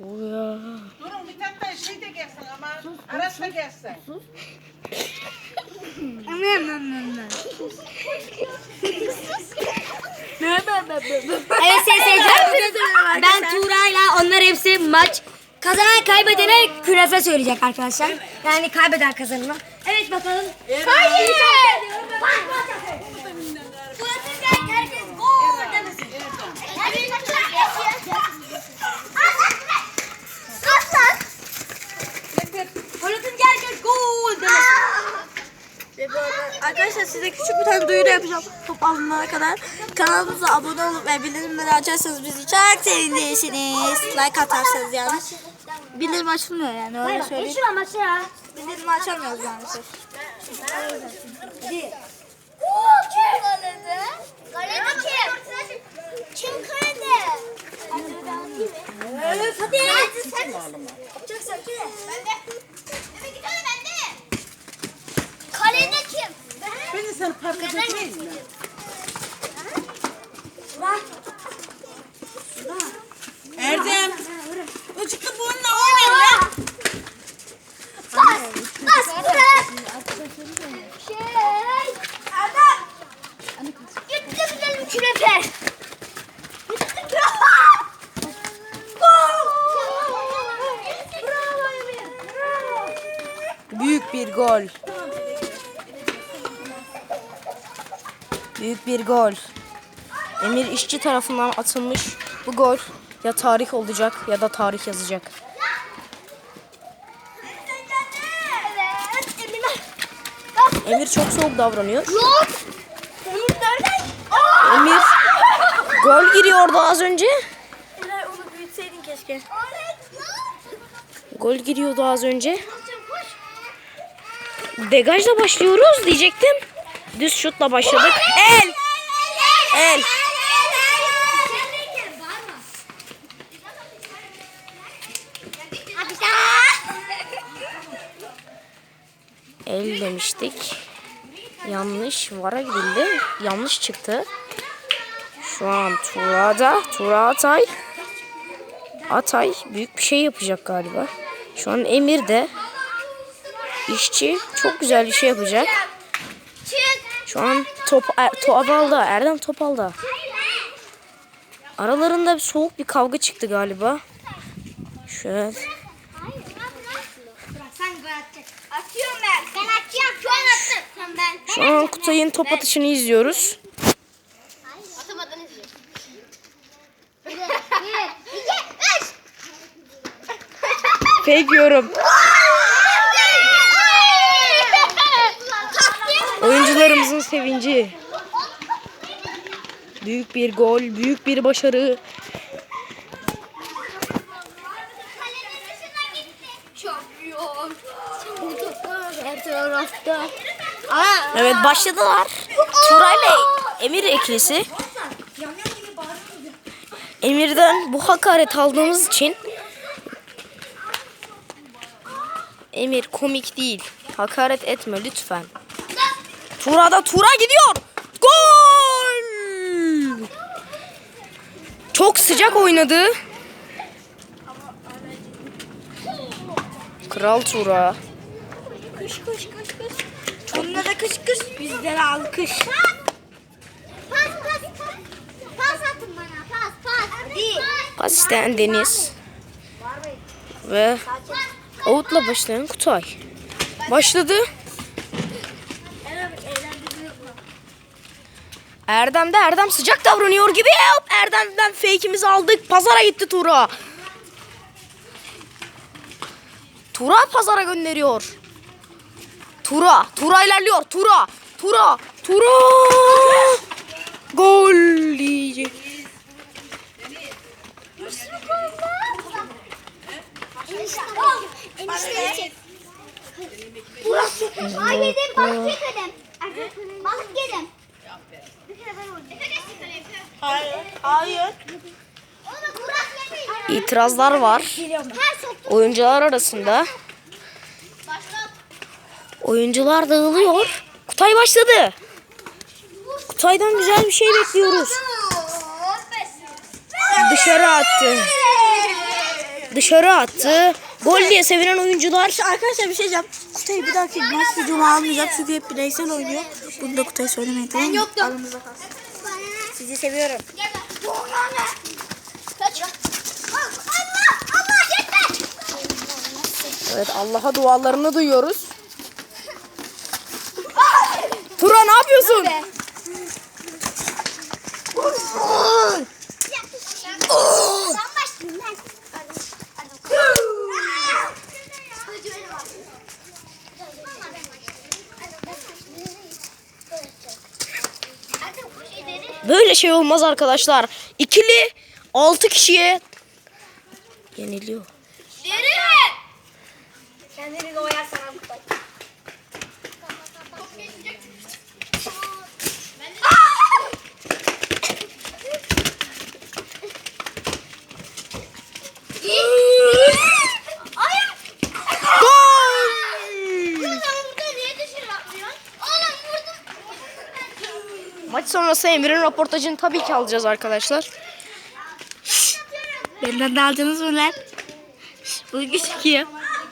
Uya. Durun bir tane de şey de gelsin ama Aras da gelsin. Evet sevgili seyirciler. Ben Tuğra'yla onlar hepsi maç. Kazanan kaybedene künefe söyleyecek arkadaşlar. Yani kaybeden kazanına. Evet bakalım. Hayır. Herkes gol demesin. Oynatınca herkes gol demesin. Ve bu arada arkadaşlar size küçük bir tane duyuru yapacağım. Top alınana kadar kanalımıza abone olup ve bildirimleri açarsanız bizi çok sevinirsiniz. Like atarsanız yani. Bildirim açılmıyor yani öyle söyleyeyim. Bildirim açamıyoruz maalesef. Çok sakin. Ben de. Git hadi ben de. Kalede kim? Parka götüreyim mi? Erdem. Uçuklu bununla oynayın lan. Bas. Bas. Bırak. Şey. Adam. Gitti gidelim künefe. Gitti. Bravo. Büyük bir gol. Büyük bir gol. Emir işçi tarafından atılmış bu gol ya tarih olacak ya da tarih yazacak. Emir çok soğuk davranıyor. Yok. Emir nereden? Emir gol giriyordu az önce. Eray onu büyütseydin keşke. Gol giriyordu az önce. Degajla başlıyoruz diyecektim. Düz şutla başladık. El! El! Demiştik. Yanlış. Vara gidildi. Yanlış çıktı. Şu an Tura'da. Tura Atay. Atay büyük bir şey yapacak galiba. Şu an Emir de işçi çok güzel bir şey yapacak. Şu an top er, top aldı. Erdem top aldı. Aralarında bir soğuk bir kavga çıktı galiba. Şöyle. Şu an Kutay'ın top atışını izliyoruz. Atamadan. Sevinci. Büyük bir gol, büyük bir başarı. Evet başladılar. Turay'la Emir ikilisi. Emir'den bu hakaret aldığımız için Emir komik değil. Hakaret etme lütfen. Tura'da Tura gidiyor. Gol! Çok sıcak oynadı. Kral Tura. Kış kış kış kış. Onlara kış kış bizlere alkış. Pas pas pas. Pas atın bana. Pas pas. Hadi. Pas isteyen Deniz. Ve Out'la başlayan Kutay. Başladı. Erdem de Erdem sıcak davranıyor gibi. Hop, Erdem'den fake'imizi aldık. Pazara gitti Tura. Tura pazara gönderiyor. Tura. Tura ilerliyor. Tura. Tura. Tura. Gol diyecek. Enişte çek. Burası. Ay yedim balık yedim. Balık yedim. Bir kere ben oldum. Efe geçti kaleye. Hayır. İtirazlar var. Oyuncular arasında. Oyuncular dağılıyor. Kutay başladı. Kutay'dan güzel bir şey bekliyoruz. Dışarı attı. dışarı attı. Gol diye sevinen oyuncular İşte arkadaşlar bir şey diyeceğim. Kutay'ı bir dahaki maç videomu almayacağım çünkü hep bireysel oynuyor. Bunu da Kutay'a söylemeyin tamam mı? Aramızda kalsın. Sizi seviyorum. Evet Allah'a dualarını duyuyoruz. Tura ne yapıyorsun? Böyle şey olmaz arkadaşlar. İkili 6 kişiye yeniliyor. Kendini oyarsan Maç sonrası Emir'in röportajını tabii ki alacağız arkadaşlar. Benden de aldınız mı lan? Bu gözüküyor.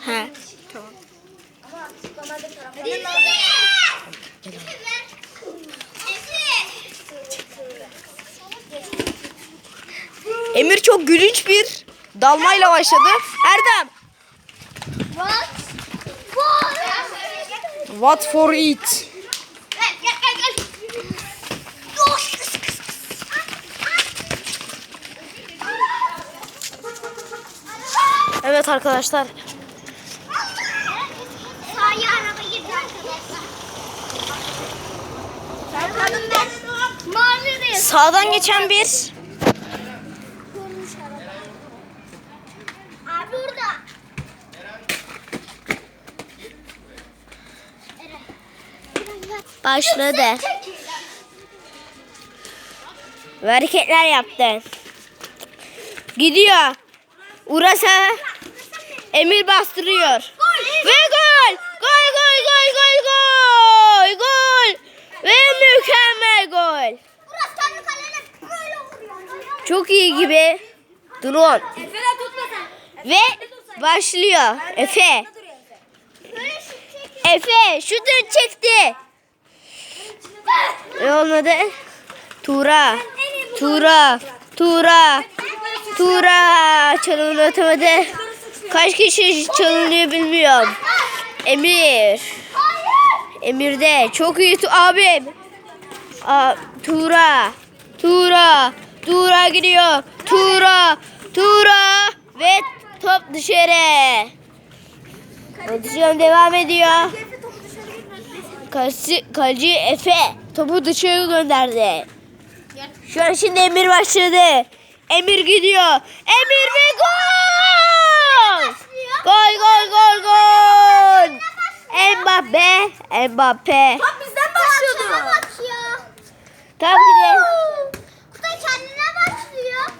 He. Emir çok gülünç bir dalmayla başladı. Erdem. What for it? Evet arkadaşlar. Sahaya araba girdi arkadaşlar. Bakalım ben. Sağdan geçen bir Abi başladı. Ve hareketler yaptı. Gidiyor. Urasa Emir bastırıyor. Ve gol! Gol gol gol gol gol! Gol! Ve mükemmel gol. Çok iyi gibi. Drone. Ve başlıyor. Efe. Efe şutunu çekti. Ve olmadı. Tura. Tura. Tura. Tura. Çalımını atamadı. Kaç kişi çalınıyor bilmiyorum. Emir. Emir de çok iyi. Tu- Abi. Aa, Tura. Tura. Tura gidiyor. Tura. Tura. Ve top dışarı. Pozisyon devam ediyor. Kaleci, kaleci Efe topu dışarı gönderdi. Şu an şimdi Emir başladı. Emir gidiyor. Emir ve gol! Gol gol gol gol! Mbappe, Mbappe. Bizden başlıyordu. başlıyor. Tabii de. Kutay kendine başlıyor.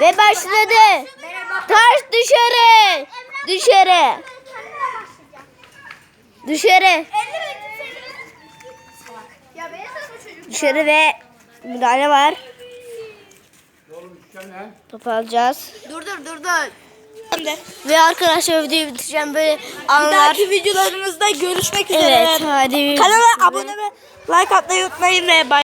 Ve başladı. Taş dışarı. Dışarı. Dışarı. 50 Ya beni sana çocuk. Dışarı ve müdahale var. Top alacağız. Dur dur dur dur. Ve arkadaşlar videoyu bitireceğim böyle Bir anlar. dahaki videolarımızda görüşmek üzere. Evet hadi. Kanala abone ve like atmayı unutmayın ve bay.